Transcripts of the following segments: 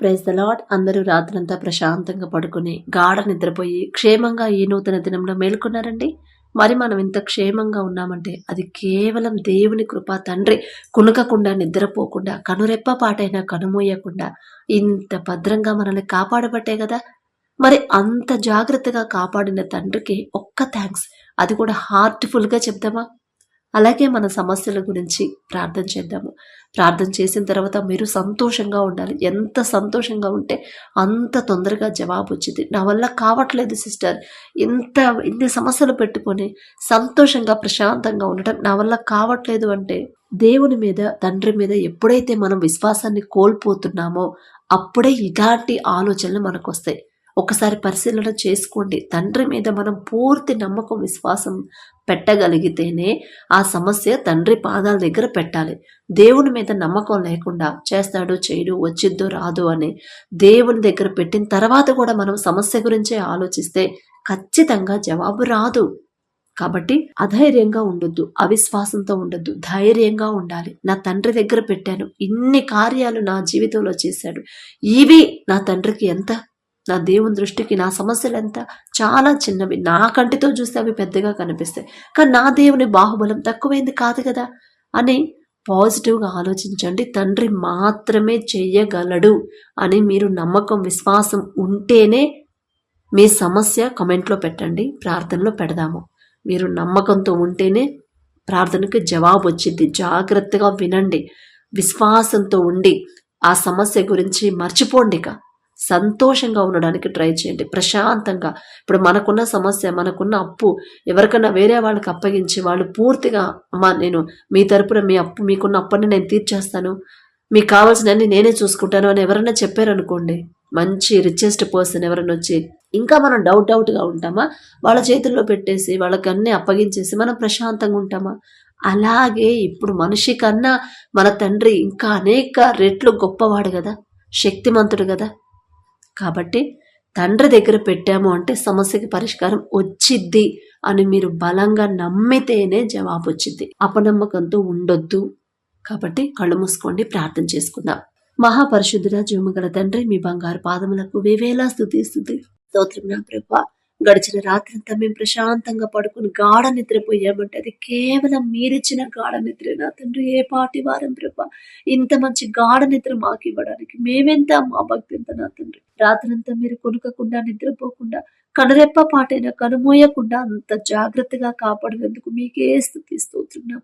Praise the lord అందరూ రాత్రంతా ప్రశాంతంగా పడుకుని గాఢ నిద్రపోయి క్షేమంగా ఈ నూతన దినంలో మేల్కొన్నారండి. మరి మనం ఇంత క్షేమంగా ఉన్నామంటే అది కేవలం దేవుని కృప తండ్రి కునుకకుండా నిద్రపోకుండా కనురెప్ప పాటైనా కనుమూయకుండా ఇంత భద్రంగా మనల్ని కాపాడబట్టే కదా. మరి అంత జాగ్రత్తగా కాపాడిన తండ్రికి ఒక్క థ్యాంక్స్ అది కూడా హార్ట్ఫుల్గా చెప్దామా? అలాగే మన సమస్యల గురించి ప్రార్థన చేద్దాము. ప్రార్థన చేసిన తర్వాత మీరు సంతోషంగా ఉండాలి. ఎంత సంతోషంగా ఉంటే అంత తొందరగా జవాబు వచ్చింది. నా వల్ల కావట్లేదు సిస్టర్. ఇంత ఇన్ని సమస్యలు పెట్టుకొని సంతోషంగా ప్రశాంతంగా ఉండటం నా వల్ల కావట్లేదు అంటే దేవుని మీద తండ్రి మీద ఎప్పుడైతే మనం విశ్వాసాన్ని కోల్పోతున్నామో అప్పుడే ఇలాంటి ఆలోచనలు మనకు వస్తాయి ఒకసారి పరిశీలన చేసుకోండి. తండ్రి మీద మనం పూర్తి నమ్మకం విశ్వాసం పెట్టగలిగితేనే ఆ సమస్య తండ్రి పాదాల దగ్గర పెట్టాలి. దేవుని మీద నమ్మకం లేకుండా చేస్తాడు చేయడు వచ్చిద్దో రాదు అని దేవుని దగ్గర పెట్టిన తర్వాత కూడా మనం సమస్య గురించే ఆలోచిస్తే ఖచ్చితంగా జవాబు రాదు. కాబట్టి అధైర్యంగా ఉండొద్దు అవిశ్వాసంతో ఉండొద్దు ధైర్యంగా ఉండాలి. నా తండ్రి దగ్గర పెట్టాను ఇన్ని కార్యాలు నా జీవితంలో చేశాడు ఇవి నా తండ్రికి ఎంత నా దేవుని దృష్టికి నా సమస్యలు ఎంత? చాలా చిన్నవి. నా కంటితో చూస్తే అవి పెద్దగా కనిపిస్తాయి. కానీ నా దేవుని బాహుబలం తక్కువైంది కాదు కదా? అని పాజిటివ్గా ఆలోచించండి. తండ్రి మాత్రమే చెయ్యగలడు అని మీరు నమ్మకం విశ్వాసం ఉంటేనే మీ సమస్య కమెంట్లో పెట్టండి. ప్రార్థనలో పెడదాము. మీరు నమ్మకంతో ఉంటేనే ప్రార్థనకు జవాబు వచ్చింది. జాగ్రత్తగా వినండి. విశ్వాసంతో ఉండి ఆ సమస్య గురించి మర్చిపోండి ఇక సంతోషంగా ఉండడానికి ట్రై చేయండి. ప్రశాంతంగా. ఇప్పుడు మనకున్న సమస్య మనకున్న అప్పు ఎవరికైనా వేరే వాళ్ళకి అప్పగించి వాళ్ళు పూర్తిగా అమ్మా నేను మీ తరపున మీ అప్పు మీకున్న అప్పుని నేను తీర్చేస్తాను. మీకు కావాల్సినన్ని నేనే చూసుకుంటాను అని ఎవరైనా చెప్పారనుకోండి మంచి రిచెస్ట్ పర్సన్ ఎవరైనా వచ్చి ఇంకా మనం డౌట్ డౌట్గా ఉంటామా? వాళ్ళ చేతుల్లో పెట్టేసి వాళ్ళకి అన్నీ అప్పగించేసి మనం ప్రశాంతంగా ఉంటామా? అలాగే ఇప్పుడు మనిషి కన్నా మన తండ్రి ఇంకా అనేక రెట్లు గొప్పవాడు కదా శక్తిమంతుడు కదా. కాబట్టి తండ్రి దగ్గర పెట్టాము అంటే సమస్యకి పరిష్కారం వచ్చిద్ది అని మీరు బలంగా నమ్మితేనే జవాబు వచ్చింది అపనమ్మకంతో ఉండొద్దు. కాబట్టి కళ్ళు మూసుకోండి ప్రార్థన చేసుకుందాం. మహాపరిశుద్ధుడ జీవమగల తండ్రి మీ బంగారు పాదములకు వివేలా స్థుతి స్థుతి. స్తోత్రం నా ప్రభా. గడిచిన రాత్రంతా మేము ప్రశాంతంగా పడుకుని గాఢ నిద్రపోయామంటే అది కేవలం మీరిచ్చిన గాఢ నిద్ర నా తండ్రి ఏ పాటి వారం ప్రభా. ఇంత మంచి గాఢ నిద్ర మాకు ఇవ్వడానికి మేమెంత మా భక్తి ఎంత నా తండ్రి. రాత్రంతా మీరు కొనుకకుండా నిద్రపోకుండా కనురెప్ప పాటైనా కనుమోయకుండా అంత జాగ్రత్తగా కాపాడినందుకు మీకే స్థుతి స్తోత్రం నా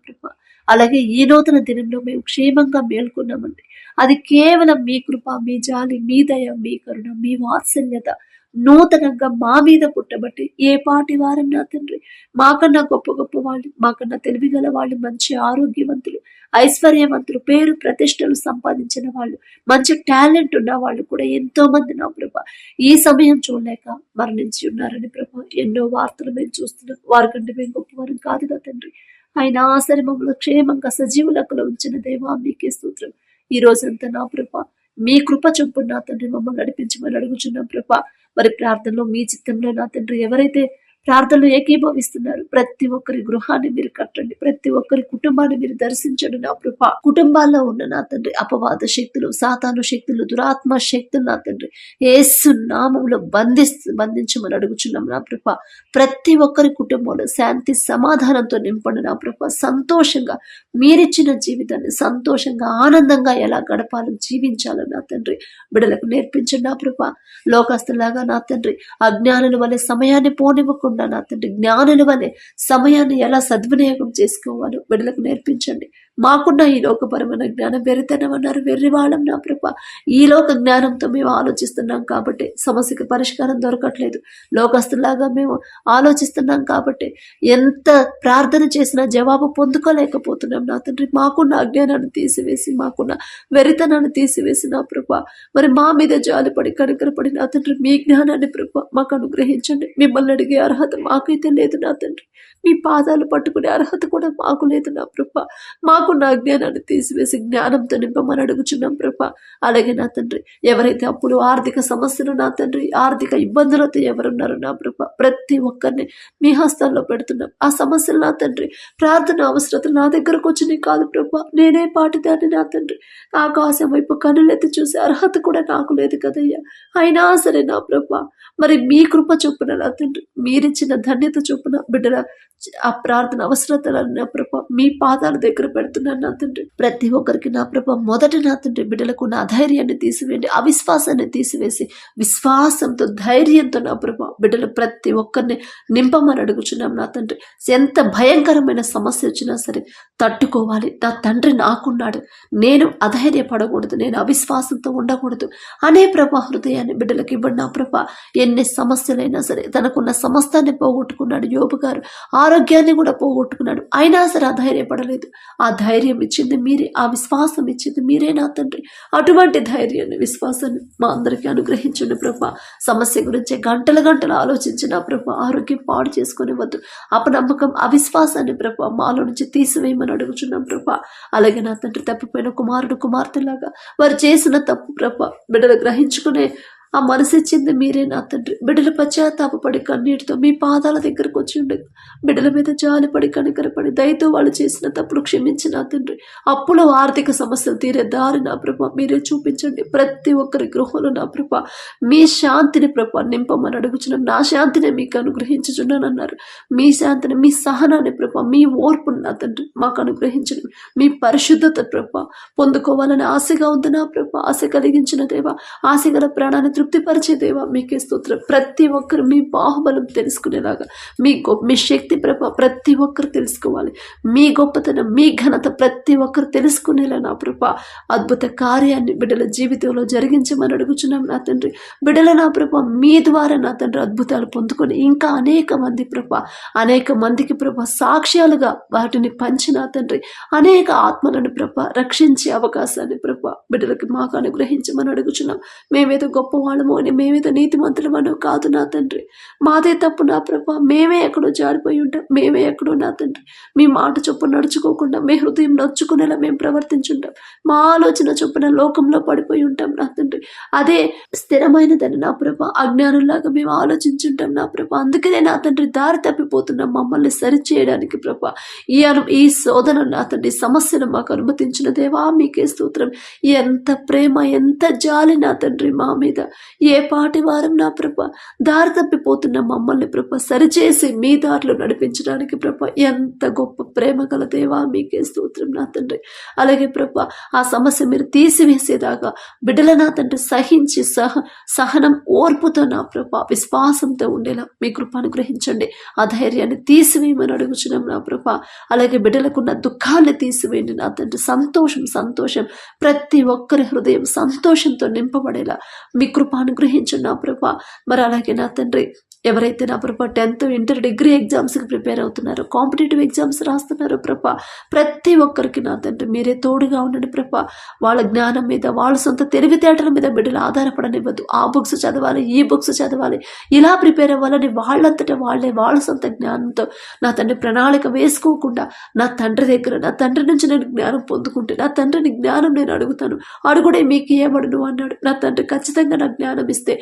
అలాగే ఈ నూతన దినంలో మేము క్షేమంగా మేల్కొన్నామండి. అది కేవలం మీ కృప మీ జాలి మీ దయ మీ కరుణ మీ వాత్సల్యత నూతనంగా మా మీద పుట్టబట్టి ఏ పాటి వారం నా తండ్రి మాకన్నా గొప్ప గొప్ప వాళ్ళు మాకన్నా తెలివిగల వాళ్ళు మంచి ఆరోగ్యవంతులు ఐశ్వర్యవంతులు పేరు ప్రతిష్టలు సంపాదించిన వాళ్ళు మంచి టాలెంట్ ఉన్న వాళ్ళు కూడా ఎంతో మంది నా ప్రభ. ఈ సమయం చూడలేక మరణించి ఉన్నారని ప్రభ. ఎన్నో వార్తలు మేము చూస్తున్నాం. వారి కంటే మేము గొప్పవారం కాదుగా తండ్రి. ఆయన ఆశ్రమంలో మమ్మల్ని క్షేమంగా సజీవులకులో ఉంచిన దేవా మీకే స్తోత్రం. ఈ రోజంతా నా ప్రభ మీ కృప చొప్పున నా తండ్రి మమ్మల్ని నడిపించమని అడుగుచున్నాం ప్రభ. మరి ప్రార్థనలో మీ చిత్తంలో నా తండ్రి ఎవరైతే ప్రార్థనలు ఏకీభవిస్తున్నారు ప్రతి ఒక్కరి గృహాన్ని మీరు కట్టండి ప్రతి ఒక్కరి కుటుంబాన్ని మీరు దర్శించండి నా కృప కుటుంబాల్లో ఉన్న నా తండ్రి అపవాద శక్తులు సాతాను శక్తులు దురాత్మ శక్తులు నా తండ్రి. ఏసు నామంలో బంధిస్తు బంధించమని అడుగుచున్నాం నా కృప ప్రతి ఒక్కరి కుటుంబంలో శాంతి సమాధానంతో నింపండి నా కృప సంతోషంగా మీరిచ్చిన జీవితాన్ని సంతోషంగా ఆనందంగా ఎలా గడపాలో జీవించాలో నా తండ్రి బిడలకు నేర్పించండి నా ప్రభ. లోకస్తులాగా నా తండ్రి అజ్ఞానుల వలె సమయాన్ని పోనివ్వకుండా నా తండ్రి జ్ఞానుల వలె సమయాన్ని ఎలా సద్వినియోగం చేసుకోవాలో బిడలకు నేర్పించండి. మాకున్న ఈ లోకపరమైన జ్ఞానం వెరితనం అన్నారు వెర్రివాళ్ళం నా ప్రభ. ఈ లోక జ్ఞానంతో మేము ఆలోచిస్తున్నాం కాబట్టి సమస్యకి పరిష్కారం దొరకట్లేదు. లోకస్తులాగా మేము ఆలోచిస్తున్నాం కాబట్టి ఎంత ప్రార్థన చేసినా జవాబు పొందుకోలేకపోతున్నాం నా తండ్రి. మాకున్న అజ్ఞానాన్ని తీసివేసి మాకున్న వెరితనాన్ని తీసివేసి నా ప్రభ. మరి మా మీద జాలిపడి కనుకరపడి నా తండ్రి మీ జ్ఞానాన్ని ప్రభ మాకు అనుగ్రహించండి. మిమ్మల్ని అడిగే అర్హత మాకైతే లేదు నా తండ్రి. మీ పాదాలు పట్టుకునే అర్హత కూడా మాకు లేదు నా ప్రభ. మాకున్న అజ్ఞానాన్ని తీసివేసి జ్ఞానంతో నింపమని అడుగుచున్నాం ప్రభ. అలాగే నా తండ్రి ఎవరైతే అప్పుడు ఆర్థిక సమస్యలు నా తండ్రి ఆర్థిక ఇబ్బందులతో ఎవరున్నారు నా ప్రభ ప్రతి ఒక్కరిని మీ హస్తాల్లో పెడుతున్నాం. ఆ సమస్యలు నా తండ్రి ప్రార్థన అవసరత నా దగ్గరకు వచ్చినాయి కాదు ప్రభ. నేనే పాటిదాన్ని నా తండ్రి. ఆకాశం వైపు కనులెత్తి చూసే అర్హత కూడా నాకు లేదు కదయ్యా. అయినా సరే నా ప్రభ మరి మీ కృప చొప్పున నా తండ్రి మీరిచ్చిన ధన్యత చొప్పున బిడ్డల ఆ ప్రార్థన అవసరతలను నా ప్రభ మీ పాదాల దగ్గర పెడుతున్నాను నా తండ్రి. ప్రతి ఒక్కరికి నా ప్రభ మొదట నా తండ్రి బిడ్డలకు నా ధైర్యాన్ని తీసివేయండి అవిశ్వాసాన్ని తీసివేసి విశ్వాసంతో ధైర్యంతో నా ప్రభ బిడ్డలు ప్రతి ఒక్కరిని నింపమని అడుగుచున్నాం నా తండ్రి. ఎంత భయంకరమైన సమస్య వచ్చినా సరే తట్టుకోవాలి. నా తండ్రి నాకున్నాడు. నేను అధైర్యపడకూడదు నేను అవిశ్వాసంతో ఉండకూడదు. అనే ప్రభ హృదయాన్ని బిడ్డలకు ఇవ్వండి నా ప్రభ. ఎన్ని సమస్యలైనా సరే తనకున్న సమస్తాన్ని పోగొట్టుకున్నాడు యోబు గారు. ఆరోగ్యాన్ని కూడా పోగొట్టుకున్నాడు. అయినా సరే అధైర్యపడలేదు. ఆ ధైర్యం ఇచ్చింది మీరే ఆ విశ్వాసం ఇచ్చింది మీరే నా తండ్రి. అటువంటి ధైర్యాన్ని విశ్వాసాన్ని మా అందరికీ అనుగ్రహించండి ప్రభ. సమస్య గురించి గంటల గంటలు ఆలోచించిన ప్రభ ఆరోగ్యం పాడు చేసుకునే వద్దు అపనమ్మకం అవిశ్వాసాన్ని ప్రభ మాలో నుంచి తీసివేయమని అడుగుచున్నాం ప్రభ. అలాగే నా తండ్రి తప్పిపోయిన కుమారుడు కుమార్తెలాగా వారు చేసిన తప్పు ప్రభ బిడ్డలు గ్రహించుకునే ఆ మనసు ఇచ్చింది మీరే నా తండ్రి. బిడ్డలు పశ్చాత్తాపడి కన్నీటితో మీ పాదాల దగ్గరకు వచ్చి ఉండదు బిడ్డల మీద జాలిపడి కనికరపడి దయతో వాళ్ళు చేసిన తప్పుడు క్షమించి నా తండ్రి. అప్పుల ఆర్థిక సమస్యలు తీరే దారి నా ప్రభ. మీరే చూపించండి ప్రతి ఒక్కరి గృహంలో నా ప్రభ. మీ శాంతిని ప్రభ నింపమని అడుగుచున్నాను. నా శాంతిని మీకు అనుగ్రహించుచున్నానన్నారు. మీ శాంతిని మీ సహనాన్ని ప్రభ మీ ఓర్పుని నా తండ్రి మాకు అనుగ్రహించండి. మీ పరిశుద్ధత ప్రభ పొందుకోవాలని ఆశగా ఉంది నా ప్రభ. ఆశ కలిగించిన దేవ ఆశ గల ప్రాణాన్ని తృప్తిపరిచే దేవా మీకే స్తోత్రం. ప్రతి ఒక్కరు మీ బాహుబలం తెలుసుకునేలాగా మీ గొప్ప మీ శక్తి ప్రభ ప్రతి ఒక్కరు తెలుసుకోవాలి. మీ గొప్పతనం మీ ఘనత ప్రతి ఒక్కరు తెలుసుకునేలా నా ప్రభ. అద్భుత కార్యాన్ని బిడ్డల జీవితంలో జరిగించమని అడుగుచున్నాం నా తండ్రి. బిడ్డల నా ప్రభ మీ ద్వారా నా తండ్రి అద్భుతాలు పొందుకొని ఇంకా అనేక మంది ప్రభ అనేక మందికి ప్రభ సాక్ష్యాలుగా వాటిని పంచి నా తండ్రి. అనేక ఆత్మలను ప్రభ రక్షించే అవకాశాన్ని ప్రభ బిడ్డలకి మాకు అనుగ్రహించమని అడుగుచున్నాం. మేమేదో గొప్ప వాళ్ళము అని మేమేదో నీతిమంతులమనో కాదు నా తండ్రి. మాదే తప్పు నా ప్రభ. మేమే ఎక్కడో జారిపోయి ఉంటాం. మేమే ఎక్కడో నా తండ్రి. మీ మాట చొప్పున నడుచుకోకుండా మీ హృదయం నొచ్చుకునేలా మేము ప్రవర్తించుంటాం. మా ఆలోచన చొప్పున లోకంలో పడిపోయి ఉంటాం నా తండ్రి. అదే స్థిరమైనదని నా ప్రభ. అజ్ఞానంలాగా మేము ఆలోచించుంటాం నా ప్రభ. అందుకనే నా తండ్రి దారి తప్పిపోతున్నాం మమ్మల్ని సరిచేయడానికి ప్రభ. ఈ అను ఈ శోధన నా తండ్రి. సమస్యను మాకు అనుమతించిన దేవా మీకే స్తోత్రం. ఎంత ప్రేమ ఎంత జాలి నా తండ్రి మా మీద. ఏ పాటి వారం నా ప్రభ? దారి తప్పిపోతున్న మమ్మల్ని ప్రభ సరిచేసి మీ దారిలో నడిపించడానికి ప్రభ ఎంత గొప్ప ప్రేమ గల దేవా మీకే స్తోత్రం నా తండ్రి. అలాగే ప్రభ ఆ సమస్య మీరు తీసివేసేదాకా బిడ్డల నా తండ్రి సహించి సహ సహనం ఓర్పుతో నా ప్రభ విశ్వాసంతో ఉండేలా మీ కృప అనుగ్రహించండి. ఆ ధైర్యాన్ని తీసివేయమని అడుగుచున్నాం నా ప్రభ. అలాగే బిడ్డలకున్న దుఃఖాన్ని తీసివేయండి నా తండ్రి. సంతోషం సంతోషం ప్రతి ఒక్కరి హృదయం సంతోషంతో నింపబడేలా మీ కృప అనుగ్రహించండి నా ప్రభ. మరి అలాగే నా తండ్రి ఎవరైతే నా ప్రభా టెన్త్ ఇంటర్ డిగ్రీ ఎగ్జామ్స్కి ప్రిపేర్ అవుతున్నారో కాంపిటేటివ్ ఎగ్జామ్స్ రాస్తున్నారో ప్రభా ప్రతి ఒక్కరికి నా తండ్రి మీరే తోడుగా ఉండండి ప్రభ. వాళ్ళ జ్ఞానం మీద వాళ్ళ సొంత తెలివితేటల మీద బిడ్డలు ఆధారపడనివ్వద్దు ఆ బుక్స్ చదవాలి ఈ బుక్స్ చదవాలి. ఇలా ప్రిపేర్ అవ్వాలని వాళ్ళంతటా వాళ్ళే వాళ్ళ సొంత జ్ఞానంతో నా తండ్రి ప్రణాళిక వేసుకోకుండా నా తండ్రి దగ్గర నా తండ్రి నుంచి నేను జ్ఞానం పొందుకుంటే నా తండ్రిని జ్ఞానం నేను అడుగుతాను. అడుగుడే మీకు ఏమడును అన్నాడు. నా తండ్రి ఖచ్చితంగా నా జ్ఞానం ఇస్తే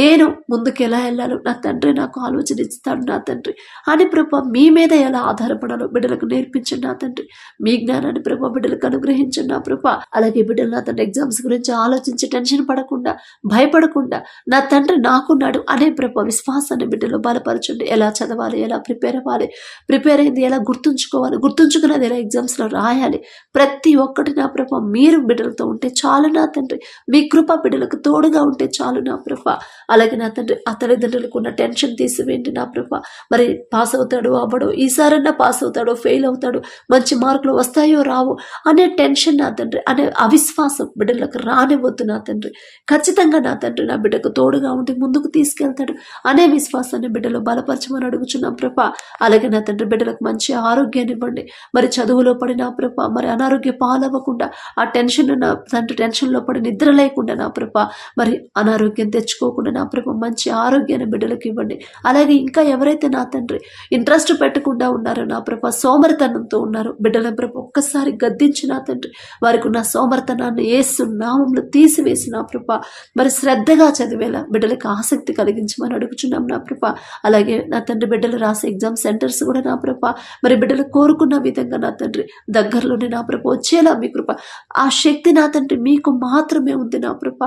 నేను ముందుకు ఎలా వెళ్ళాలో నా తండ్రి నాకు ఆలోచన ఇస్తాడు నా తండ్రి. అని ప్రభ మీ మీద ఎలా ఆధారపడాలో బిడ్డలకు నేర్పించండి నా తండ్రి. మీ జ్ఞానాన్ని ప్రభ బిడ్డలకు అనుగ్రహించండి నా ప్రభ. అలాగే బిడ్డలు నా తండ్రి ఎగ్జామ్స్ గురించి ఆలోచించి టెన్షన్ పడకుండా భయపడకుండా నా తండ్రి నాకున్నాడు అనే ప్రభ విశ్వాసాన్ని బిడ్డలు బలపరచండి. ఎలా చదవాలి? ఎలా ప్రిపేర్ అవ్వాలి? ప్రిపేర్ అయింది ఎలా గుర్తుంచుకోవాలి? గుర్తుంచుకున్నది ఎలా ఎగ్జామ్స్లో రాయాలి? ప్రతి ఒక్కటి నా ప్రభ మీరు బిడ్డలతో ఉంటే చాలు నా తండ్రి. మీ కృప బిడ్డలకు తోడుగా ఉంటే చాలు నా ప్రభ. అలాగే నా తండ్రి ఆ తల్లిదండ్రులకు ఉన్న టెన్షన్ టెన్షన్ తీసివేయండి నా ప్రభ. మరి పాస్ అవుతాడు అవ్వడు ఈసారన్నా పాస్ అవుతాడో ఫెయిల్ అవుతాడు మంచి మార్కులు వస్తాయో రావు అనే టెన్షన్ నా తండ్రి అనే అవిశ్వాసం బిడ్డలకు రానివ్వద్దు నా తండ్రి. ఖచ్చితంగా నా తండ్రి నా బిడ్డకు తోడుగా ఉండి ముందుకు తీసుకెళ్తాడు అనే విశ్వాసాన్ని బిడ్డలు బలపరచమని అడుగుచున్నాం ప్రభ. అలాగే నా తండ్రి బిడ్డలకు మంచి ఆరోగ్యాన్ని ఇవ్వండి. మరి చదువులో పడిన ప్రభ మరి అనారోగ్య పాలవ్వకుండా ఆ టెన్షన్ నా తండ్రి టెన్షన్లో పడి నిద్ర లేకుండా నా ప్రభ మరి అనారోగ్యం తెచ్చుకోకుండా నా ప్రభ మంచి ఆరోగ్యాన్ని బిడ్డలకు ఇవ్వండి. ఇవ్వండి అలాగే ఇంకా ఎవరైతే నా తండ్రి ఇంట్రెస్ట్ పెట్టకుండా ఉన్నారో నా ప్రభ సోమరితనంతో ఉన్నారు బిడ్డల ప్రభ ఒక్కసారి గద్దించి నా తండ్రి వారికి ఉన్న సోమరితనాన్ని ఏసు నామంలో తీసివేసి నా ప్రభ మరి శ్రద్ధగా చదివేలా బిడ్డలకు ఆసక్తి కలిగించమని అడుగుచున్నాం నా ప్రభ. అలాగే నా తండ్రి బిడ్డలు రాసే ఎగ్జామ్ సెంటర్స్ కూడా నా ప్రభ మరి బిడ్డలు కోరుకున్న విధంగా నా తండ్రి దగ్గరలోనే నా ప్రభ వచ్చేలా మీ కృప. ఆ శక్తి నా తండ్రి మీకు మాత్రమే ఉంది నా ప్రభ.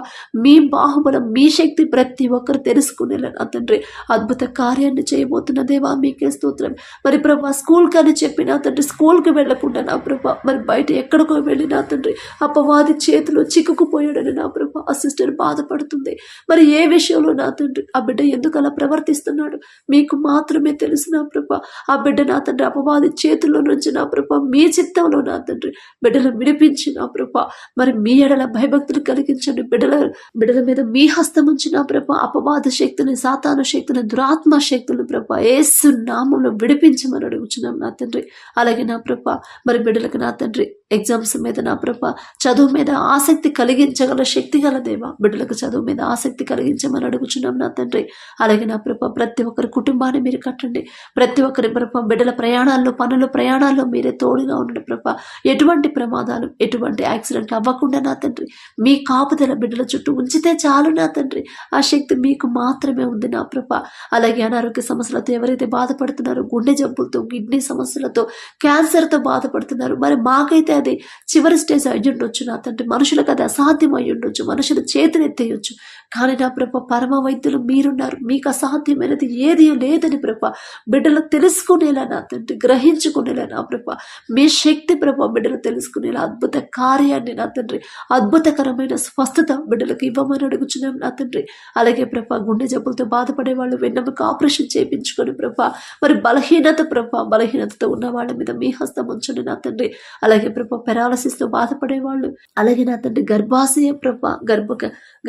మీ బాహుబలం మీ శక్తి ప్రతి ఒక్కరు తెలుసుకునేలా నా తండ్రి అద్భుత కార్యాన్ని చేయబోతున్న దేవా మీకే స్తోత్రం. మరి ప్రభా స్కూల్ కానీ చెప్పిన తండ్రి స్కూల్కి వెళ్ళకుండా నా ప్రభా మరి బయట ఎక్కడికో వెళ్ళినా తండ్రి అపవాది చేతిలో చిక్కుకుపోయాడని నా ప్రభా ఆ సిస్టర్ బాధపడుతుంది. మరి ఏ విషయంలో నా తండ్రి ఆ బిడ్డ ఎందుకు అలా ప్రవర్తిస్తున్నాడు? మీకు మాత్రమే తెలుసు నా ప్రభా ఆ బిడ్డ నా తండ్రి అపవాది చేతుల్లో నుంచి నా ప్రభా మీ చిత్తంలో నా తండ్రి బిడ్డలు విడిపించి నా ప్రభా మరి మీ ఎడల భయభక్తులు కలిగించండి. బిడ్డల బిడ్డల మీద మీ హస్తం ఉంచి నా ప్రభా అపవాద శక్తిని సాతాన శక్తిని దురాత్మ శక్తులు ప్రభా ఏసు నామంలో విడిపించమని అడుగుచున్నాం నా తండ్రి. అలాగే నా ప్రభా మరి బిడ్డలకు నా తండ్రి ఎగ్జామ్స్ మీద నా ప్రభ చదువు మీద ఆసక్తి కలిగించగల శక్తి గల దేవా బిడ్డలకు చదువు మీద ఆసక్తి కలిగించమని అడుగుచున్నాం నా తండ్రి. అలాగే నా ప్రభ ప్రతి ఒక్కరి కుటుంబాన్ని మీరు కట్టండి. ప్రతి ఒక్కరి ప్రభ బిడ్డల ప్రయాణాల్లో పనుల ప్రయాణాల్లో మీరే తోడుగా ఉండండి ప్రభ. ఎటువంటి ప్రమాదాలు ఎటువంటి యాక్సిడెంట్ అవ్వకుండా నా తండ్రి. మీ కాపుదల బిడ్డల చుట్టూ ఉంచితే చాలు నా తండ్రి. ఆ శక్తి మీకు మాత్రమే ఉంది నా ప్రభ. అలాగే అనారోగ్య సమస్యలతో ఎవరైతే బాధపడుతున్నారో గుండె జబ్బులతో కిడ్నీ సమస్యలతో క్యాన్సర్తో బాధపడుతున్నారు మరి మాకైతే అది చివరి స్టేజ్ అయ్యి ఉండొచ్చు నా తండ్రి. మనుషులకు అది అసాధ్యం అయ్యి ఉండొచ్చు మనుషులు చేతులు ఎత్తేయొచ్చు. కానీ నా ప్రభ పరమ వైద్యులు మీరున్నారు. మీకు అసాధ్యమైనది ఏది లేదని ప్రభ బిడ్డలు తెలుసుకునేలా నా తండ్రి గ్రహించుకునేలా నా ప్రభ. మీ శక్తి ప్రభ బిడ్డలు తెలుసుకునేలా అద్భుత కార్యాన్ని నా తండ్రి అద్భుతకరమైన స్వస్థత బిడ్డలకు ఇవ్వమని అడుగుచున్నాం నా తండ్రి. అలాగే ప్రభ గుండె జబ్బులతో బాధపడే వాళ్ళు వెన్నెముక ఆపరేషన్ చేయించుకొని ప్రభ మరి బలహీనత ప్రభ బలహీనతతో ఉన్న వాళ్ళ మీద మీ హస్తం ఉంచండి నా తండ్రి. అలాగే ప్రభ పెరాలసిస్తో బాధపడేవాళ్ళు. అలాగే నా తండ్రి గర్భాశయం ప్రభ గర్భ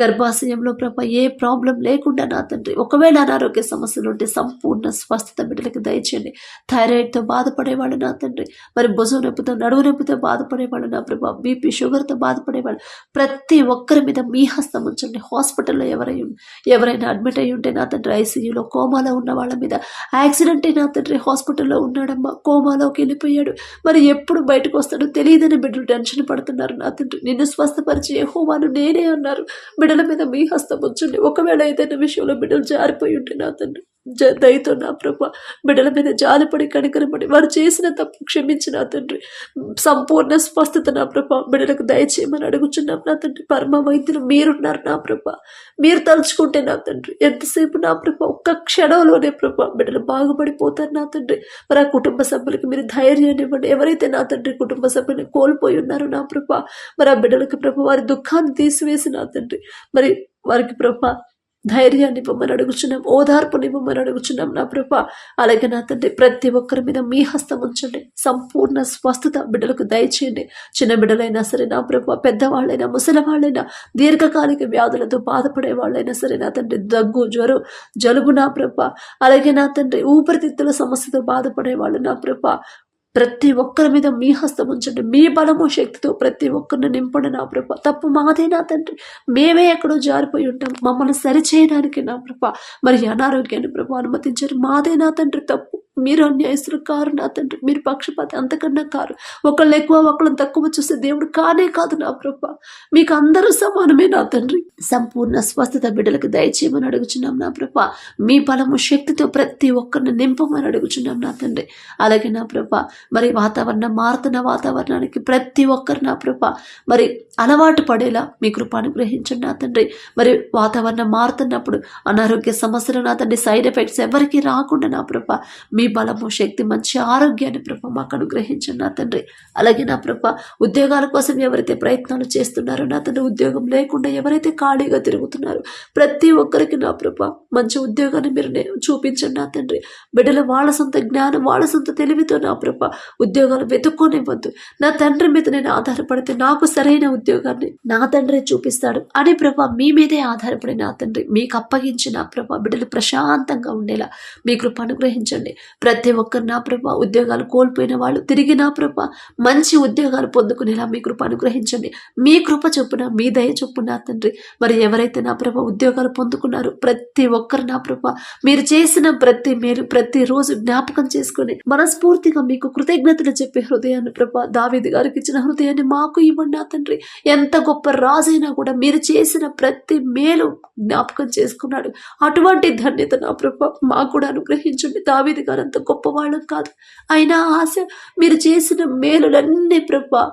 గర్భాశయంలో ప్రభ ఏ ప్రాబ్లం లేకుండా నా తండ్రి ఒకవేళ అనారోగ్య సమస్యలు ఉంటే సంపూర్ణ స్వస్థత బిడ్డలకు దయచేయండి. థైరాయిడ్తో బాధపడేవాళ్ళు నా తండ్రి. మరి భుజం నొప్పితో నడువు నొప్పితో బాధపడేవాళ్ళు నా ప్రభా బీపీ షుగర్తో బాధపడేవాళ్ళు. ప్రతి ఒక్కరి మీద మీ హస్తం ఉంచండి. హాస్పిటల్లో ఎవరై ఎవరైనా అడ్మిట్ అయ్యి ఉంటే నా తండ్రి ఐసీయూలో కోమాలో ఉన్న వాళ్ళ మీద. యాక్సిడెంట్ అయిన నా తండ్రి హాస్పిటల్లో ఉన్నాడమ్మా కోమాలోకి వెళ్ళిపోయాడు. మరి ఎప్పుడు బయటకు వస్తాడో తెలియదని బిడ్డలు టెన్షన్ పడుతున్నారు. నా తండ్రి నిన్ను స్వస్థపరిచి హోమాను నేనే అన్నారు. బిడ్డల మీద మీ హస్తం ఉంచండి. ఒకవేళ ఏదైనా విషయంలో బిడ్డలు జారిపోయి ఉంటే నా తండ్రి. దయతో నా ప్రభ బిడ్డల మీద జాలిపడి కనికరపడి వారు చేసిన తప్పు క్షమించిన నా తండ్రి. సంపూర్ణ స్వస్థత నా ప్రభ బిడ్డలకు దయచేయమని అడుగుచున్నాం నా తండ్రి. పరమ వైద్యులు మీరున్నారు నా ప్రభ. మీరు తలుచుకుంటే నా తండ్రి. ఎంతసేపు నా ప్రభ ఒక్క క్షణంలోనే ప్రభ బిడ్డలు బాగుపడిపోతారు నా తండ్రి. మరి ఆ కుటుంబ సభ్యులకి మీరు ధైర్యాన్ని ఇవ్వండి. ఎవరైతే నా తండ్రి కుటుంబ సభ్యులను కోల్పోయి ఉన్నారో నా ప్రభ మరి ఆ బిడ్డలకు ప్రభ వారి దుఃఖాన్ని తీసివేసి నా తండ్రి. మరి వారికి ప్రభ ధైర్యాన్ని ఇవ్వమని అడుగుచున్నాం. ఓదార్పునివ్వమని అడుగుచున్నాం నా ప్రభ. అలాగే నా తండ్రి ప్రతి ఒక్కరి మీద మీ హస్తం ఉంచండి. సంపూర్ణ స్వస్థత బిడ్డలకు దయచేయండి. చిన్న బిడ్డలైనా సరే నా ప్రభ పెద్దవాళ్ళైనా ముసలివాళ్ళైనా దీర్ఘకాలిక వ్యాధులతో బాధపడే వాళ్ళైనా సరే నా తండ్రి దగ్గు జ్వరం జలుబు నా ప్రభ. అలాగే నా తండ్రి ఊపిరితిత్తుల సమస్యతో బాధపడే వాళ్ళు నా ప్రభ. ప్రతి ఒక్కరి మీద మీ హస్తం ఉంచండి. మీ బలము శక్తితో ప్రతి ఒక్కరిని నింపండి నా ప్రభ. తప్పు మాదే నా తండ్రి. మేమే ఎక్కడో జారిపోయి ఉంటాం. మమ్మల్ని సరిచేయడానికి నా ప్రభ. మరి అనారోగ్యాన్ని ప్రభు అనుమతించారు మాదే నా తండ్రి తప్పు. మీరు అన్యాయస్తులు కారు నా తండ్రి. మీరు పక్షపాతి అంతకన్నా కారు. ఒకళ్ళు ఎక్కువ ఒకళ్ళని తక్కువ చూస్తే దేవుడు కానే కాదు నా ప్రభ. మీకు అందరూ సమానమే నా తండ్రి. సంపూర్ణ స్వస్థత బిడ్డలకు దయచేయమని అడుగుచున్నాం నా ప్రభ. మీ బలము శక్తితో ప్రతి ఒక్కరిని నింపమని అడుగుచున్నాం నా తండ్రి. అలాగే నా ప్రభ మరి వాతావరణం మారుతున్న వాతావరణానికి ప్రతి ఒక్కరు నా ప్రభ మరి అలవాటు పడేలా మీ కృప అనుగ్రహించండి నా తండ్రి. మరి వాతావరణం మారుతున్నప్పుడు అనారోగ్య సమస్యలు నా తండ్రి సైడ్ ఎఫెక్ట్స్ ఎవరికి రాకుండా నా ప్రభ మీ బలము శక్తి మంచి ఆరోగ్యాన్ని ప్రభ మాకు అనుగ్రహించండి నా తండ్రి. అలాగే నా ప్రభ ఉద్యోగాల కోసం ఎవరైతే ప్రయత్నాలు చేస్తున్నారో నా తండ్రి ఉద్యోగం లేకుండా ఎవరైతే ఖాళీగా తిరుగుతున్నారో ప్రతి ఒక్కరికి నా ప్రభ మంచి ఉద్యోగాన్ని మీరు చూపించండి నా తండ్రి. బిడ్డలు వాళ్ళ సొంత జ్ఞానం వాళ్ళ సొంత తెలివితో నా ప్రభ ఉద్యోగాలు వెతుక్కోనివ్వద్దు. నా తండ్రి మీద నేను ఆధారపడితే నాకు సరైన ఉద్యోగాన్ని నా తండ్రి చూపిస్తాడు అని ప్రభ మీ మీదే ఆధారపడి నా తండ్రి మీకు అప్పగించిన ప్రభ బిడ్డలు ప్రశాంతంగా ఉండేలా మీ కృప అనుగ్రహించండి. ప్రతి ఒక్కరు నా ప్రభ ఉద్యోగాలు కోల్పోయిన వాళ్ళు తిరిగి నా ప్రభ మంచి ఉద్యోగాలు పొందుకునేలా మీ కృప అనుగ్రహించండి. మీ కృప చొప్పున మీ దయ చొప్పున తండ్రి. మరి ఎవరైతే నా ప్రభ ఉద్యోగాలు పొందుకున్నారో ప్రతి ఒక్కరు నా ప్రభ మీరు చేసిన ప్రతి మేలు ప్రతి రోజు జ్ఞాపకం చేసుకుని మనస్ఫూర్తిగా మీకు కృతజ్ఞతలు చెప్పే హృదయాన్ని ప్రభ దావేది గారికి ఇచ్చిన హృదయాన్ని మాకు ఇవ్వండి నా తండ్రి. ఎంత గొప్ప రాజైనా కూడా మీరు చేసిన ప్రతి మేలు జ్ఞాపకం చేసుకున్నాడు. అటువంటి ధన్యత నా ప్రభ మాకు కూడా అనుగ్రహించండి. దావేది గారు అంత గొప్పవాళ్ళం కాదు. అయినా ఆశ మీరు చేసిన మేలులన్నీ ప్రభా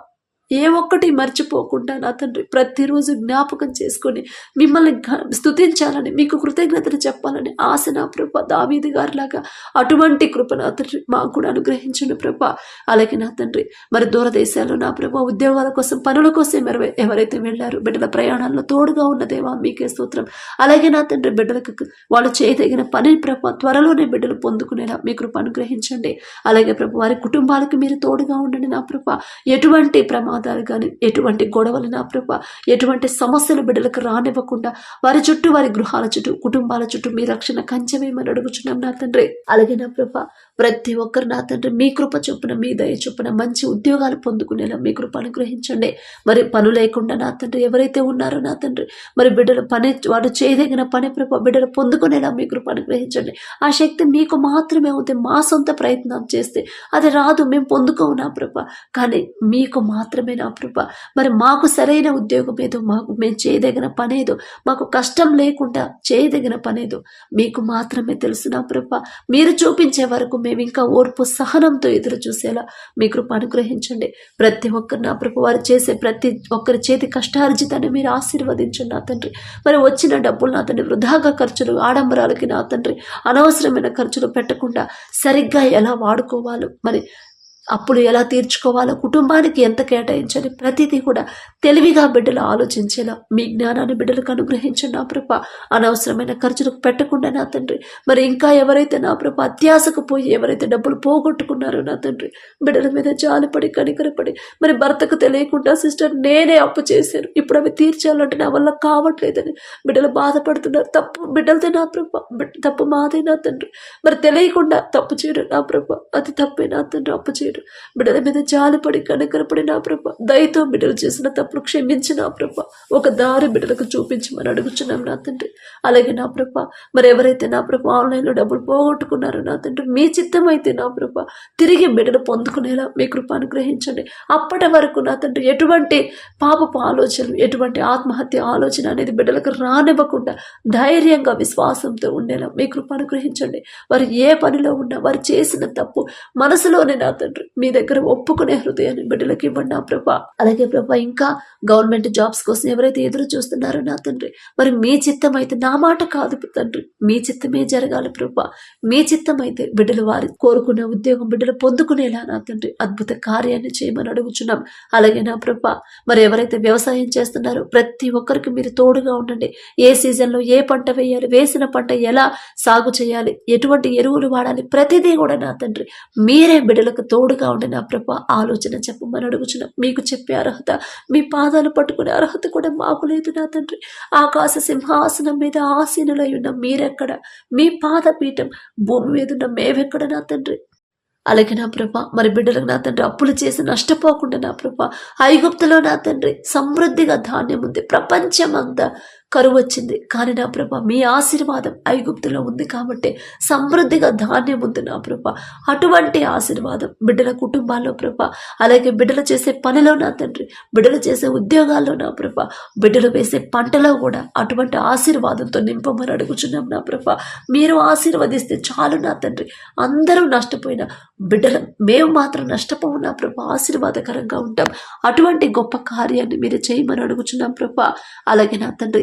ఏ ఒక్కటి మర్చిపోకుండా నా తండ్రి ప్రతిరోజు జ్ఞాపకం చేసుకొని మిమ్మల్ని స్థుతించాలని స్తుతించాలని మీకు కృతజ్ఞతలు చెప్పాలని ఆశ నా ప్రభ. దావీది గారిలాగా అటువంటి కృప నా తండ్రి మాకు కూడా అనుగ్రహించండి ప్రభ. అలాగే నా తండ్రి మరి దూరదేశాల్లో నా ప్రభ ఉద్యోగాల కోసం పనుల కోసం ఎవరైతే వెళ్ళారో బిడ్డల ప్రయాణాల్లో తోడుగా ఉన్నదేవా మీకే స్తోత్రం. అలాగే నా తండ్రి బిడ్డలకు వాళ్ళు చేయదగిన పని ప్రభ త్వరలోనే బిడ్డలు పొందుకునేలా మీ కృప అనుగ్రహించండి. అలాగే ప్రభు వారి కుటుంబాలకు మీరు తోడుగా ఉండండి నా ప్రభ. ఎటువంటి ప్రమాదాలు కానీ ఎటువంటి గొడవలు నా ప్రభ ఎటువంటి సమస్యలు బిడ్డలకు రానివ్వకుండా వారి చుట్టూ వారి గృహాల చుట్టూ కుటుంబాల చుట్టూ మీ రక్షణ కంచమేమని అడుగుచున్నాం నా తండ్రి. అలాగే నా ప్రభ ప్రతి ఒక్కరు నా తండ్రి మీ కృప చొప్పున మీ దయ చొప్పున మంచి ఉద్యోగాలు పొందుకునేలా మీ కృప అనుగ్రహించండి. మరి పను లేకుండా నా తండ్రి ఎవరైతే ఉన్నారో నా తండ్రి మరి బిడ్డల పని వాడు చేయదగిన పని ప్రభ బిడ్డలు పొందుకునేలా మీ కృప అనుగ్రహించండి. ఆ శక్తి మీకు మాత్రమే ఉంది మా సొంత ప్రయత్నం చేస్తే అది రాదు మేము పొందుకోము నా ప్రభ. కానీ మీకు మాత్రమే నా ప్రభ. మరి మాకు సరైన ఉద్యోగం ఏదో మాకు మేము చేయదగిన పనేదో మాకు కష్టం లేకుండా చేయదగిన పనేదో మీకు మాత్రమే తెలుసు నా ప్రభ. మీరు చూపించే వరకు మేము ఇంకా ఓర్పు సహనంతో ఎదురు చూసేలా మీ కృప అనుగ్రహించండి. ప్రతి ఒక్కరు నా ప్రభు వారు చేసే ప్రతి ఒక్కరి చేతి కష్టార్జితాన్ని మీరు ఆశీర్వదించండి నా తండ్రి. మరి వచ్చిన డబ్బులు నా తండ్రి వృధాగా ఖర్చులు ఆడంబరాలకి నా తండ్రి అనవసరమైన ఖర్చులు పెట్టకుండా సరిగ్గా ఎలా వాడుకోవాలో మరి అప్పులు ఎలా తీర్చుకోవాలో కుటుంబానికి ఎంత కేటాయించాలి ప్రతిదీ కూడా తెలివిగా బిడ్డలు ఆలోచించేలా మీ జ్ఞానాన్ని బిడ్డలకు అనుగ్రహించండి నా ప్రభ. అనవసరమైన ఖర్చులకు పెట్టకుండా నా తండ్రి. మరి ఇంకా ఎవరైతే నా ప్రభ అత్యాశకు పోయి ఎవరైతే డబ్బులు పోగొట్టుకున్నారో నా తండ్రి బిడ్డల మీద జాలిపడి కనికరపడి మరి భర్తకు తెలియకుండా సిస్టర్ నేనే అప్పు చేశాను. ఇప్పుడు అవి తీర్చాలంటే నా వల్ల కావట్లేదని బిడ్డలు బాధపడుతున్నారు. తప్పు బిడ్డలతో నా ప్రభ. తప్పు మాదే నా తండ్రి. మరి తెలియకుండా తప్పు చేయడం నా ప్రభ. అది తప్పే నా తండ్రి అప్పు చేయడం. బిడ్డల మీద జాలిపడి కనకరపడి నా ప్రభ దయతో బిడ్డలు చేసిన తప్పులు క్షమించి నా ప్రభ. ఒక దారి బిడ్డలకు చూపించమని అడుగుచున్నాం నా తండ్రి. అలాగే నా ప్రభ మరి ఎవరైతే నా ప్రభ ఆన్లైన్లో డబ్బులు పోగొట్టుకున్నారో నా తండ్రి మీ చిత్తం అయితే నా ప్రభ తిరిగి బిడ్డలు పొందుకునేలా మీ కృప అనుగ్రహించండి. అప్పటి వరకు నా తండ్రి ఎటువంటి పాపపు ఆలోచనలు ఎటువంటి ఆత్మహత్య ఆలోచన అనేది బిడ్డలకు రానివ్వకుండా ధైర్యంగా విశ్వాసంతో ఉండేలా మీ కృప అనుగ్రహించండి. వారు ఏ పనిలో ఉన్నా వారు చేసిన తప్పు మనసులోనే నా తండ్రి. మీ దగ్గర ఒప్పుకునే హృదయాన్ని బిడ్డలకి ఇవ్వండి నా ప్రభా. అలాగే ప్రభా ఇంకా గవర్నమెంట్ జాబ్స్ కోసం ఎవరైతే ఎదురు చూస్తున్నారో నా తండ్రి మరి మీ చిత్తం అయితే నా మాట కాదు తండ్రి. మీ చిత్తమే జరగాలి ప్రభా. మీ చిత్తం అయితే బిడ్డలు వారి కోరుకున్న ఉద్యోగం బిడ్డలు పొందుకునేలా నా తండ్రి అద్భుత కార్యాన్ని చేయమని అడుగుచున్నాం. అలాగే నా ప్రభా మరి ఎవరైతే వ్యవసాయం చేస్తున్నారో ప్రతి ఒక్కరికి మీరు తోడుగా ఉండండి. ఏ సీజన్లో ఏ పంట వేయాలి వేసిన పంట ఎలా సాగు చేయాలి ఎటువంటి ఎరువులు వాడాలి ప్రతిదీ కూడా నా తండ్రి మీరే బిడ్డలకు తోడు తోడుగా ఉండి నా ప్రభ ఆలోచన చెప్పమని అడుగుచున్నాం మీకు చెప్పే అర్హత మీ పాదాలు పట్టుకునే అర్హత కూడా మాకు లేదు నా తండ్రి. ఆకాశ సింహాసనం మీద ఆసీనులై ఉన్న మీరెక్కడ? మీ పాదపీఠం భూమి మీద ఉన్న మేమెక్కడ నా తండ్రి? అలాగే నా ప్రభ మరి బిడ్డలకు నా తండ్రి అప్పులు చేసి నష్టపోకుండా నా ప్రభ ఐగుప్తులో నా తండ్రి సమృద్ధిగా ధాన్యం ఉంది ప్రపంచమంతా కరువు వచ్చింది కానీ నా ప్రభ మీ ఆశీర్వాదం ఐగుప్తులో ఉంది కాబట్టి సమృద్ధిగా ధాన్యం ఉంది నా ప్రభ. అటువంటి ఆశీర్వాదం బిడ్డల కుటుంబాల్లో ప్రభ. అలాగే బిడ్డలు చేసే పనిలో నా తండ్రి బిడ్డలు చేసే ఉద్యోగాల్లో నా ప్రభ. బిడ్డలు వేసే పంటలో కూడా అటువంటి ఆశీర్వాదంతో నింపమని అడుగుచున్నాం నా ప్రభ. మీరు ఆశీర్వదిస్తే చాలు నా తండ్రి. అందరూ నష్టపోయిన బిడ్డలు మేము మాత్రం నష్టపోవు నా ప్రభ. ఆశీర్వాదకరంగా ఉంటాం. అటువంటి గొప్ప కార్యాన్ని మీరు చేయమని అడుగుచున్నాం ప్రభ. అలాగే నా తండ్రి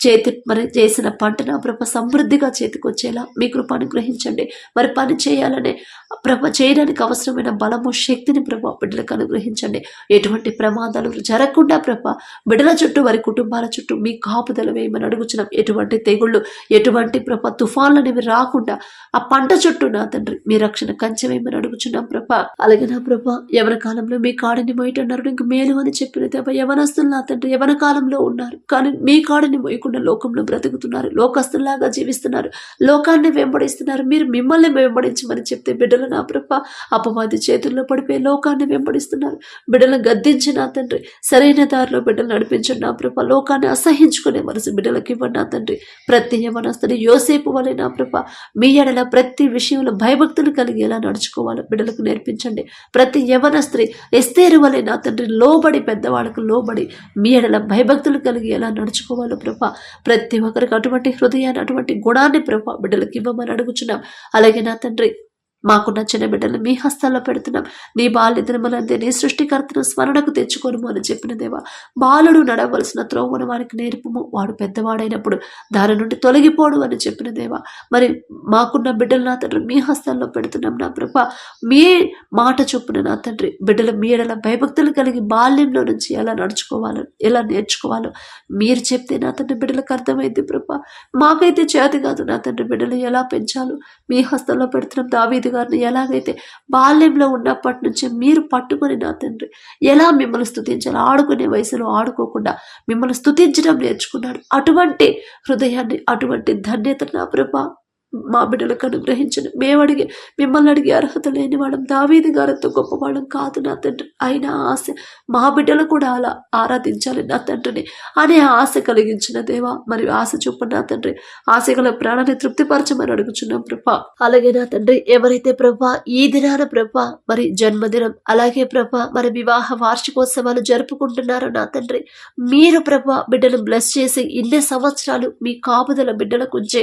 చేతి మరి చేసిన పంట నా ప్రభ సమృద్ధిగా చేతికొచ్చేలా మీ కృప అనుగ్రహించండి. మరి పని చేయాలనే ప్రభ చేయడానికి అవసరమైన బలము శక్తిని ప్రభ బిడ్డలకు అనుగ్రహించండి. ఎటువంటి ప్రమాదాలు జరగకుండా ప్రభ బిడ్డల చుట్టూ వారి కుటుంబాల చుట్టూ మీ కాపుదల వేయమని అడుగుచున్నాం. ఎటువంటి తెగుళ్ళు ఎటువంటి ప్రభ తుఫాన్లు అనేవి రాకుండా ఆ పంట చుట్టూ నా తండ్రి మీ రక్షణ కంచె వేయమని అడుగుచున్నాం ప్రభ. అలాగే నా ప్రభ యవన కాలంలో మీ కాడిని మొయ్యటన్నారు ఇంక మేలు అని చెప్పిన దేవ యవనస్తులు నా తండ్రి యవన కాలంలో ఉన్నారు. కానీ మీ కాడిని మొయ్యకుండా లేకుండా లోకంలో బ్రతుకుతున్నారు. లోకస్తులాగా జీవిస్తున్నారు. లోకాన్ని వెంబడిస్తున్నారు. మీరు మిమ్మల్ని వెంబడించమని చెప్తే బిడ్డలు నా ప్రభ అపవాది చేతుల్లో పడిపోయి లోకాన్ని వెంబడిస్తున్నారు. బిడ్డలను గద్దించి నా తండ్రి. సరైన దారిలో బిడ్డలు నడిపించండి నా ప్రభ. లోకాన్ని అసహించుకునే మనసు బిడ్డలకి ఇవ్వండి నా తండ్రి. ప్రతి యవనస్తుని యోసేపు వలె నా ప్రభ. మీ ఎడల ప్రతి విషయంలో భయభక్తులు కలిగి ఎలా నడుచుకోవాలో. బిడ్డలకు నేర్పించండి. ప్రతి యవన స్త్రీ ఎస్తేరు వలె నా తండ్రి లోబడి పెద్దవాళ్ళకు లోబడి మీ ఎడల భయభక్తులు కలిగి ఎలా నడుచుకోవాలో ప్రభా. ప్రతి ఒక్కరికి అటువంటి హృదయాన్ని అటువంటి గుణాన్ని ప్రభావ బిడ్డలకు ఇవ్వమని అడుగుచున్నాం. అలాగే నా తండ్రి మాకు నచ్చిన బిడ్డలు మీ హస్తాల్లో పెడుతున్నాం. నీ బాల్య దినములందే నీ సృష్టికర్తను స్మరణకు తెచ్చుకోను అని చెప్పిన దేవా బాలుడు నడవలసిన త్రోవను వారికి నేర్పము. వాడు పెద్దవాడైనప్పుడు దాని నుండి తొలగిపోడు అని చెప్పిన దేవా మరి మాకున్న బిడ్డలు నా తండ్రి మీ హస్తాల్లో పెడుతున్నాం నా ప్రభ. మీ మాట చొప్పున నా తండ్రి బిడ్డలు మీ ఎడల భయభక్తులు కలిగి బాల్యంలో నుంచి ఎలా నడుచుకోవాలో ఎలా నేర్చుకోవాలో మీరు చెప్తే నా తండ్రి బిడ్డలకు అర్థమైంది ప్రభ. మాకైతే చేతి కాదు నా తండ్రి బిడ్డలు ఎలా పెంచాలో. మీ హస్తంలో పెడుతున్నాం దావీదిగా గారిని ఎలాగైతే బాల్యంలో ఉన్నప్పటి నుంచి మీరు పట్టుకొని నా తండ్రి ఎలా మిమ్మల్ని స్థుతించాలి ఆడుకునే వయసులో ఆడుకోకుండా మిమ్మల్ని స్థుతించడం నేర్చుకున్నాడు. అటువంటి హృదయాన్ని అటువంటి ధన్యత నా ప్రభా మా బిడ్డలకు అనుగ్రహించను. మేము అడిగి మిమ్మల్ని అడిగే అర్హత లేని వాళ్ళం. దావీది గారితో గొప్పవాళ్ళం కాదు నా తండ్రి. అయినా ఆశ మా బిడ్డలు కూడా అలా ఆరాధించాలి నా తండ్రిని అనే ఆశ కలిగించిన దేవా మరి ఆశ చూపండి నా తండ్రి. ఆశ గల ప్రాణాన్ని తృప్తిపరచమని అడుగుచున్నాం ప్రభా. అలాగే నా తండ్రి ఎవరైతే ప్రభా ఈ దినాన ప్రభా మరి జన్మదినం అలాగే ప్రభా మరి వివాహ వార్షికోత్సవాలు జరుపుకుంటున్నారో నా తండ్రి మీరు ప్రభా బిడ్డను బ్లెస్ చేసి ఇన్ని సంవత్సరాలు మీ కాపుదల బిడ్డలకు ఉంచే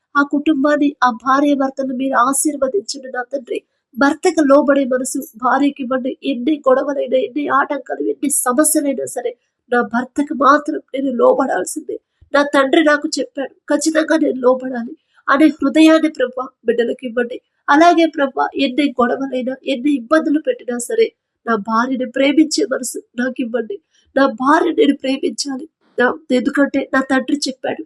ఆ కుటుంబాన్ని ఆ భార్య భర్తను మీరు ఆశీర్వదించండి నా తండ్రి. భర్తకు లోబడే మనసు భార్యకి ఇవ్వండి ఎన్ని గొడవలైనా ఎన్ని ఆటంకాలు ఎన్ని సమస్యలైనా సరే నా భర్తకు మాత్రం నేను లోబడాల్సిందే. నా తండ్రి నాకు చెప్పాడు ఖచ్చితంగా నేను లోబడాలి. అనే హృదయాన్ని ప్రభ బిడ్డలకు ఇవ్వండి. అలాగే ప్రభ ఎన్ని గొడవలైనా ఎన్ని ఇబ్బందులు పెట్టినా సరే నా భార్యని ప్రేమించే మనసు నాకు ఇవ్వండి. నా భార్య నేను ప్రేమించాలి. నా- ఎందుకంటే నా తండ్రి చెప్పాడు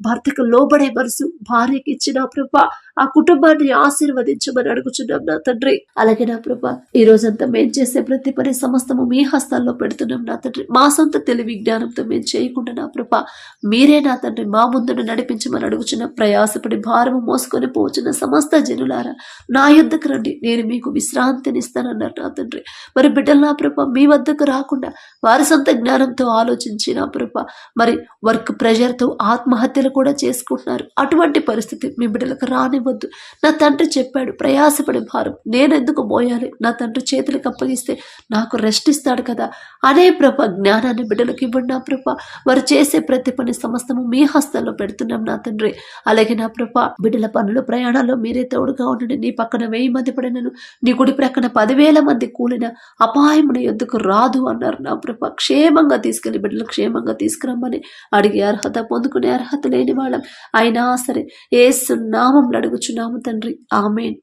భర్తకు లోబడే మనసు భార్యకి ఇచ్చిన ప్రభ ఆ కుటుంబాన్ని ఆశీర్వదించమని అడుగుచున్నాం నా తండ్రి. అలాగే నా ప్రభ ఈ రోజంతా మేము చేసే ప్రతి పని సమస్తము మీ హస్తాల్లో పెడుతున్నాం నా తండ్రి. మా సొంత తెలివి జ్ఞానంతో మేము చేయకుండా నా ప్రభ మీరే నా తండ్రి మా ముందును నడిపించమని అడుగుచున్న ప్రయాసపడి భారము మోసుకొని పోచున్న సమస్త జనులారా నా యుద్ధకు రండి. నేను మీకు విశ్రాంతినిస్తానన్నారు నా తండ్రి. మరి బిడ్డలు నా ప్రభ మీ వద్దకు రాకుండా వారి సొంత జ్ఞానంతో ఆలోచించి నా ప్రభ మరి వర్క్ ప్రెషర్తో ఆత్మహత్యలు కూడా చేసుకుంటున్నారు. అటువంటి పరిస్థితి మీ బిడ్డలకు రానివ్వద్దు. నా తండ్రి చెప్పాడు ప్రయాసపడే భారం. నేను ఎందుకు మోయాలి? నా తండ్రి చేతులకు అప్పగిస్తే నాకు రెస్ట్ ఇస్తాడు కదా. అనే ప్రభ జ్ఞానాన్ని బిడ్డలకు ఇవ్వండి నా ప్రభ. వారు చేసే ప్రతి పని సమస్తము మీ హస్తంలో పెడుతున్నాం నా తండ్రి. అలాగే నా ప్రభ బిడ్డల పనులు ప్రయాణాల్లో మీరే తోడుగా ఉండండి. నీ పక్కన వెయ్యి మంది పడినను నీ గుడి ప్రక్కన పదివేల మంది కూలిన అపాయమున ఎందుకు రాదు అన్నారు నా ప్రభ. క్షేమంగా తీసుకెళ్ళి బిడ్డలు క్షేమంగా తీసుకురమ్మని అడిగే అర్హత పొందుకునే అర్హత లేని వాళ్ళం అయినా సరే ఏ నామం అడుగుచున్నాము తండ్రి. ఆమెన్.